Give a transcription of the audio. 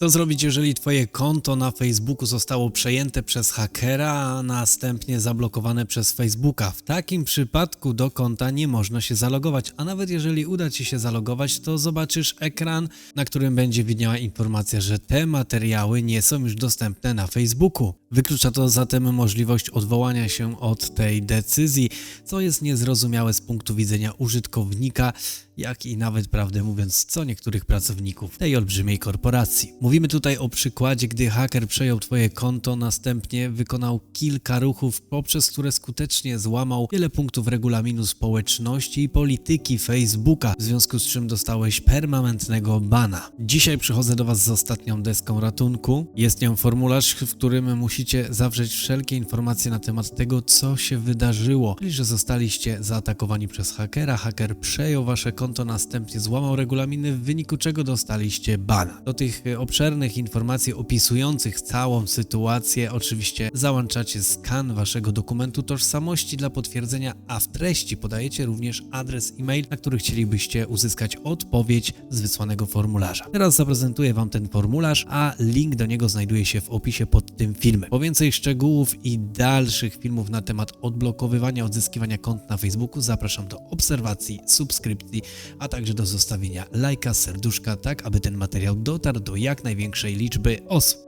Co zrobić, jeżeli twoje konto na Facebooku zostało przejęte przez hakera, a następnie zablokowane przez Facebooka? W takim przypadku do konta nie można się zalogować, a nawet jeżeli uda ci się zalogować, to zobaczysz ekran, na którym będzie widniała informacja, że te materiały nie są już dostępne na Facebooku. Wyklucza to zatem możliwość odwołania się od tej decyzji, co jest niezrozumiałe z punktu widzenia użytkownika, jak i nawet, prawdę mówiąc, co niektórych pracowników tej olbrzymiej korporacji. Mówimy tutaj o przykładzie, gdy haker przejął Twoje konto, następnie wykonał kilka ruchów, poprzez które skutecznie złamał wiele punktów regulaminu społeczności i polityki Facebooka, w związku z czym dostałeś permanentnego bana. Dzisiaj przychodzę do Was z ostatnią deską ratunku. Jest nią formularz, w którym musicie zawrzeć wszelkie informacje na temat tego, co się wydarzyło, czyli że zostaliście zaatakowani przez hakera, haker przejął Wasze konto, następnie złamał regulaminy, w wyniku czego dostaliście bana. Do tych e, obszernych informacji opisujących całą sytuację oczywiście załączacie skan Waszego dokumentu tożsamości dla potwierdzenia, a w treści podajecie również adres e-mail, na który chcielibyście uzyskać odpowiedź z wysłanego formularza. Teraz zaprezentuję Wam ten formularz, a link do niego znajduje się w opisie pod tym filmem. Po więcej szczegółów i dalszych filmów na temat odblokowywania, odzyskiwania kont na Facebooku zapraszam do obserwacji, subskrypcji, a także do zostawienia lajka, serduszka, tak aby ten materiał dotarł do jak największej liczby osób.